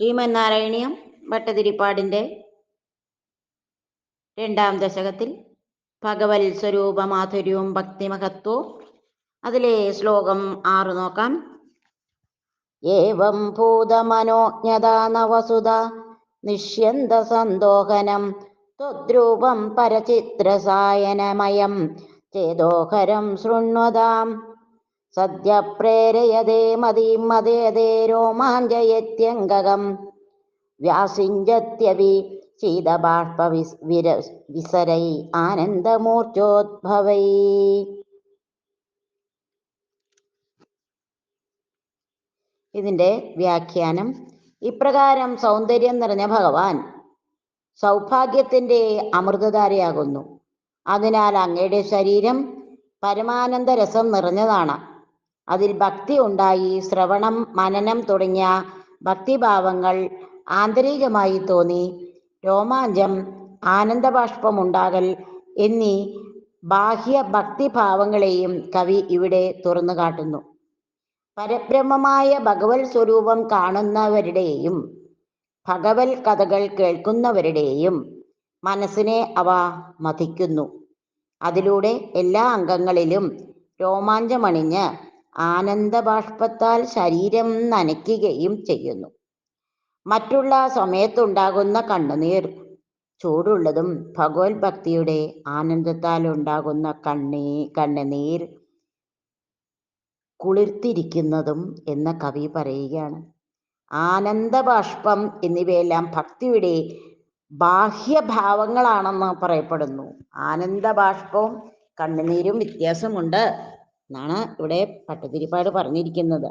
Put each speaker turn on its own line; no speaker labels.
ശ്രീമന്നാരായണീയം ഭട്ടതിരിപ്പാടിന്റെ രണ്ടാം ദശകത്തിൽ ഭഗവത് സ്വരൂപമാധുര്യവും ഭക്തിമഹത്വവും. അതിലെ ശ്ലോകം ആറ് നോക്കാം. ഏവം ഭൂതമനോജ്ഞത നവസുത നിഷ്യന്ത സന്തോഹനം ത്വദ്രൂപം പരചിത്രസായനമയം. ചേതോഹരം ശൃണ്വതാം സദ്യ പ്രേരയതേ മതീം മതേതേ രോമാഞ്ചയത്യംഗകം. വ്യാസിഞ്ചത്യവി ശീതബാഷ്പ വിര വിസരൈ ആനന്ദമൂർച്ചോദ്ഭവൈ. ഇതിന്റെ വ്യാഖ്യാനം ഇപ്രകാരം സൗന്ദര്യം നിറഞ്ഞ ഭഗവാൻ സൗഭാഗ്യത്തിന്റെ അമൃതധാരയാകുന്നു. അതിനാൽ അങ്ങയുടെ ശരീരം പരമാനന്ദ രസം നിറഞ്ഞതാണ്. അതിൽ ഭക്തി ഉണ്ടായി ശ്രവണം മനനം തുടങ്ങിയ ഭക്തിഭാവങ്ങൾ ആന്തരികമായി തോന്നി. രോമാഞ്ചം ആനന്ദബാഷ്പമുണ്ടാകൽ എന്നീ ബാഹ്യ ഭക്തിഭാവങ്ങളെയും കവി ഇവിടെ തുറന്നു കാട്ടുന്നു. പരബ്രഹ്മമായ ഭഗവത് സ്വരൂപം കാണുന്നവരുടെയും ഭഗവത് കഥകൾ കേൾക്കുന്നവരുടെയും മനസ്സിനെ അവ മതിക്കുന്നു അതിലൂടെ എല്ലാ അംഗങ്ങളിലും രോമാഞ്ചമണിഞ്ഞ് ആനന്ദബാഷ്പത്താൽ ശരീരം നനയ്ക്കുകയും ചെയ്യുന്നു. മറ്റുള്ള സമയത്തുണ്ടാകുന്ന കണ്ണുനീർ ചൂടുള്ളതും ഭഗവത് ഭക്തിയുടെ ആനന്ദത്താൽ ഉണ്ടാകുന്ന കണ്ണീ കണ്ണുനീർ കുളിർത്തിരിക്കുന്നതും എന്ന കവി പറയുകയാണ്. ആനന്ദബാഷ്പം എന്നിവയെല്ലാം ഭക്തിയുടെ ബാഹ്യഭാവങ്ങളാണെന്ന് പറയപ്പെടുന്നു. ആനന്ദബാഷ്പവും കണ്ണുനീരും വ്യത്യാസമുണ്ട്. എന്നാണ് ഇവിടെ പട്ടതിരിപ്പാട് പറഞ്ഞിരിക്കുന്നത്.